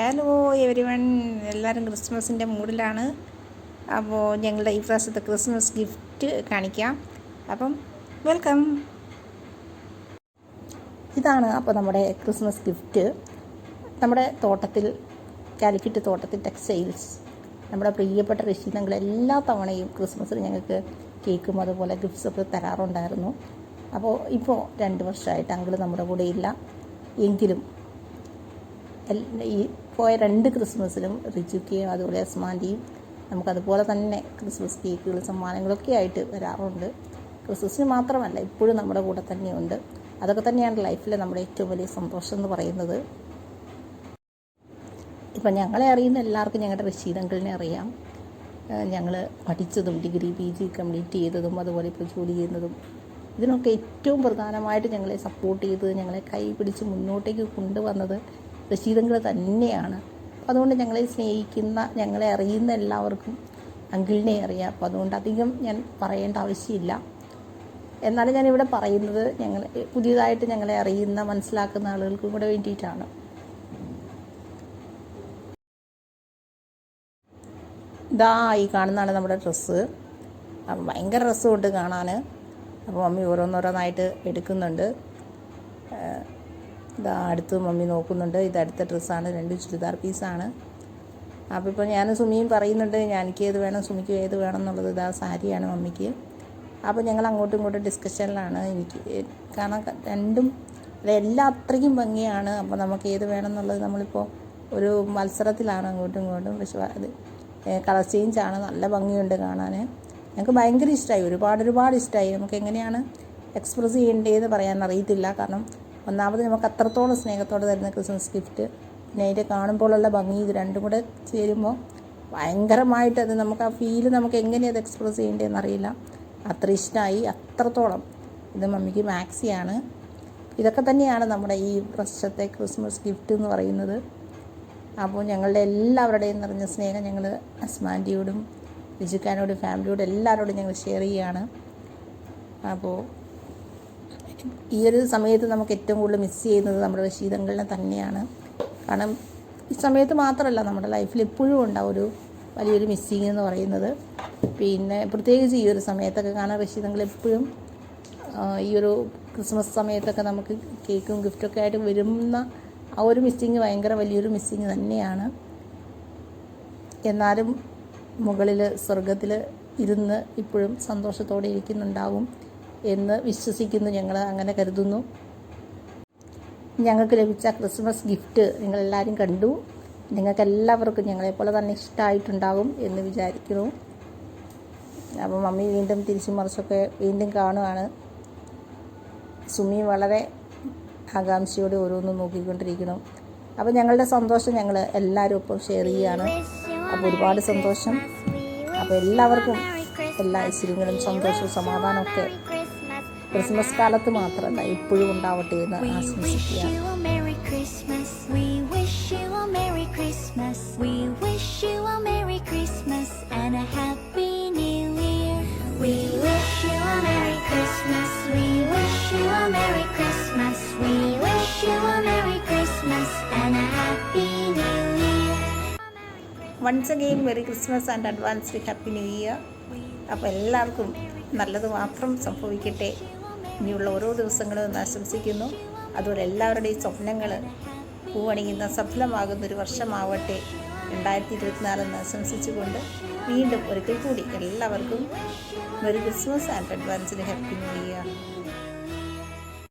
Hello every one എല്ലാവരും ക്രിസ്മസിന്റെ മൂഡിലാണ്. അപ്പോൾ ഞങ്ങളുടെ ഈ പ്രാവശ്യത്തെ ക്രിസ്മസ് ഗിഫ്റ്റ് കാണിക്കാം. അപ്പം വെൽക്കം ഇതാണ് അപ്പോൾ നമ്മുടെ ക്രിസ്മസ് ഗിഫ്റ്റ്. നമ്മുടെ തോട്ടത്തിൽ കാലിക്കറ്റ് തോട്ടത്തിൽ ടെക്സ്റ്റൈൽസ് നമ്മുടെ പ്രിയപ്പെട്ട രക്ഷിതങ്ങൾ എല്ലാ തവണയും ക്രിസ്മസിൽ ഞങ്ങൾക്ക് കേക്കും അതുപോലെ ഗിഫ്റ്റ്സ് ഒക്കെ തരാറുണ്ടായിരുന്നു. അപ്പോൾ ഇപ്പോൾ രണ്ട് വർഷമായിട്ട് അങ്കിൾ നമ്മുടെ കൂടെ ഇല്ല. എങ്കിലും ഈ പോയ രണ്ട് ക്രിസ്മസിലും റിജുക്കയും അതുപോലെ അസ്മാന്റെയും നമുക്കതുപോലെ തന്നെ ക്രിസ്മസ് കേക്കുകൾ സമ്മാനങ്ങളൊക്കെ ആയിട്ട് വരാറുണ്ട്. ക്രിസ്മസിന് മാത്രമല്ല ഇപ്പോഴും നമ്മുടെ കൂടെ തന്നെയുണ്ട്. അതൊക്കെ തന്നെയാണ് ലൈഫിലെ നമ്മുടെ ഏറ്റവും വലിയ സന്തോഷം എന്ന് പറയുന്നത്. ഇപ്പം ഞങ്ങളെ അറിയുന്ന എല്ലാവർക്കും ഞങ്ങളുടെ റഷീദങ്കിളിനെ അറിയാം. ഞങ്ങൾ പഠിച്ചതും ഡിഗ്രി പി ജി കംപ്ലീറ്റ് ചെയ്തതും അതുപോലെ ഇപ്പോൾ ജോലി ചെയ്യുന്നതും ഇതിനൊക്കെ ഏറ്റവും പ്രധാനമായിട്ട് ഞങ്ങളെ സപ്പോർട്ട് ചെയ്തത് ഞങ്ങളെ കൈ പിടിച്ച് മുന്നോട്ടേക്ക് കൊണ്ടുവന്നത് റഷീദങ്കിൾ തന്നെയാണ്. അതുകൊണ്ട് ഞങ്ങളെ സ്നേഹിക്കുന്ന ഞങ്ങളെ അറിയുന്ന എല്ലാവർക്കും അങ്കിളിനെ അറിയാം. അപ്പോൾ അതുകൊണ്ട് അധികം ഞാൻ പറയേണ്ട ആവശ്യമില്ല. എന്നാലും ഞാനിവിടെ പറയുന്നത് ഞങ്ങൾ പുതിയതായിട്ട് ഞങ്ങളെ അറിയുന്ന മനസ്സിലാക്കുന്ന ആളുകൾക്കും കൂടെ വേണ്ടിയിട്ടാണ്. ഇതാ ഈ കാണുന്നതാണ് നമ്മുടെ ഡ്രസ്സ്. ഭയങ്കര രസമുണ്ട് കാണാൻ അപ്പോൾ മമ്മി ഓരോന്നോരോന്നായിട്ട് എടുക്കുന്നുണ്ട്. ഇതാ അടുത്ത് മമ്മി നോക്കുന്നുണ്ട്. ഇത് അടുത്ത ഡ്രസ്സാണ്. രണ്ട് ചുരിദാർ പീസാണ്. അപ്പോൾ ഇപ്പോൾ ഞാൻ സുമിയും പറയുന്നുണ്ട് എനിക്ക് ഏത് വേണം? സുമിക്ക് ഏത് വേണം എന്നുള്ളത് ഇതാ സാരിയാണ് മമ്മിക്ക്. അപ്പോൾ ഞങ്ങൾ അങ്ങോട്ടും ഇങ്ങോട്ടും ഡിസ്കഷനിലാണ് എനിക്ക് കാരണം രണ്ടും അതെല്ലാം അത്രയ്ക്കും ഭംഗിയാണ്. അപ്പോൾ നമുക്ക് ഏത് വേണം എന്നുള്ളത് നമ്മളിപ്പോൾ ഒരു മത്സരത്തിലാണ് അങ്ങോട്ടും ഇങ്ങോട്ടും. പക്ഷേ അത് കളർ ചേഞ്ചാണ് നല്ല ഭംഗിയുണ്ട് കാണാൻ ഞങ്ങൾക്ക് ഭയങ്കര ഇഷ്ടമായി ഒരുപാട് ഒരുപാട് ഇഷ്ടമായി നമുക്ക് എങ്ങനെയാണ് എക്സ്പ്രസ് ചെയ്യേണ്ടതെന്ന് പറയാൻ അറിയത്തില്ല കാരണം ഒന്നാമത് നമുക്ക് അത്രത്തോളം സ്നേഹത്തോടെ തരുന്ന ക്രിസ്മസ് ഗിഫ്റ്റ് പിന്നെ അതിന്റെ കാണുമ്പോഴുള്ള ഭംഗി ഇത് രണ്ടും കൂടെ ചേരുമ്പോൾ ഭയങ്കരമായിട്ട് അത് നമുക്ക് ആ ഫീൽ നമുക്ക് എങ്ങനെയത് എക്സ്പ്രസ് ചെയ്യേണ്ടതെന്ന് അറിയില്ല. അത്ര ഇഷ്ടമായി അത്രത്തോളം. ഇത് മമ്മിക്ക് മാക്സിയാണ് ഇതൊക്കെ തന്നെയാണ് നമ്മുടെ ഈ വർഷത്തെ ക്രിസ്മസ് ഗിഫ്റ്റ് എന്ന് പറയുന്നത്. അപ്പോൾ ഞങ്ങളുടെ എല്ലാവരുടെയും നിറഞ്ഞ സ്നേഹം ഞങ്ങൾ അസ്മാന്റിയോടും രുചിക്കാനോടും ഫാമിലിയോടും എല്ലാവരോടും ഞങ്ങൾ ഷെയർ ചെയ്യുകയാണ്. അപ്പോൾ ഈ ഒരു സമയത്ത് നമുക്ക് ഏറ്റവും കൂടുതൽ മിസ് ചെയ്യുന്നത് നമ്മുടെ റഷീദങ്ങളിനെ തന്നെയാണ്. കാരണം ഈ സമയത്ത് മാത്രമല്ല നമ്മുടെ ലൈഫിൽ എപ്പോഴും ഉണ്ടാവും ഒരു വലിയൊരു മിസ്സിങ് എന്ന് പറയുന്നത്. പിന്നെ പ്രത്യേകിച്ച് ഈ ഒരു സമയത്തൊക്കെ കാരണം റഷീദങ്ങൾ എപ്പോഴും ഈ ഒരു ക്രിസ്മസ് സമയത്തൊക്കെ നമുക്ക് കേക്കും ഗിഫ്റ്റൊക്കെ ആയിട്ട് വരുന്ന ആ ഒരു മിസ്സിങ് ഭയങ്കര വലിയൊരു മിസ്സിങ് തന്നെയാണ്. എന്നാലും മുകളിൽ സ്വർഗത്തിൽ ഇരുന്ന് ഇപ്പോഴും സന്തോഷത്തോടെ ഇരിക്കുന്നുണ്ടാവും. എന്ന് വിശ്വസിക്കുന്നു ഞങ്ങൾ അങ്ങനെ കരുതുന്നു. ഞങ്ങൾക്ക് ലഭിച്ച ക്രിസ്മസ് ഗിഫ്റ്റ് നിങ്ങളെല്ലാവരും കണ്ടു. നിങ്ങൾക്ക് എല്ലാവർക്കും ഞങ്ങളെപ്പോലെ തന്നെ ഇഷ്ടമായിട്ടുണ്ടാകും എന്ന് വിചാരിക്കുന്നു. അപ്പോൾ മമ്മി വീണ്ടും തിരിച്ചു മറിച്ചൊക്കെ വീണ്ടും കാണുകയാണ് സുമി വളരെ ആകാംക്ഷയോടെ ഓരോന്നും നോക്കിക്കൊണ്ടിരിക്കണം അപ്പോൾ ഞങ്ങളുടെ സന്തോഷം ഞങ്ങൾ എല്ലാവരും ഒപ്പം ഷെയർ ചെയ്യുകയാണ്. അപ്പോൾ ഒരുപാട് സന്തോഷം. അപ്പോൾ എല്ലാവർക്കും എല്ലാ ഐശ്വര്യങ്ങളും സന്തോഷവും സമാധാനമൊക്കെ ക്രിസ്മസ് കാലത്ത് മാത്രമല്ല ഇപ്പോഴും ഉണ്ടാവട്ടെ എന്ന് ആശംസിക്കുകയാണ് Merry Christmas. We wish you a Merry Christmas. We wish you a Merry Christmas and a Happy New Year. We wish you a Merry Christmas. We wish you a Merry Christmas. We wish you a Merry Christmas and a Happy New Year. Once again merry Christmas and advanced happy New Year അപ്പോൾ എല്ലാവർക്കും നല്ലത് മാത്രം സംഭവിക്കട്ടെ ഇനിയുള്ള ഓരോ ദിവസങ്ങളും എന്ന് ആശംസിക്കുന്നു. അതുപോലെ എല്ലാവരുടെയും സ്വപ്നങ്ങൾ പൂവണിയുന്ന സഫലമാകുന്ന ഒരു വർഷമാവട്ടെ രണ്ടായിരത്തി ഇരുപത്തിനാലെന്ന് ആശംസിച്ചുകൊണ്ട് വീണ്ടും ഒരിക്കൽ കൂടി എല്ലാവർക്കും വെരി ക്രിസ്മസ് ആൻഡ് അഡ്വാൻസിന് ഹാപ്പി ന്യൂ ഇയർ.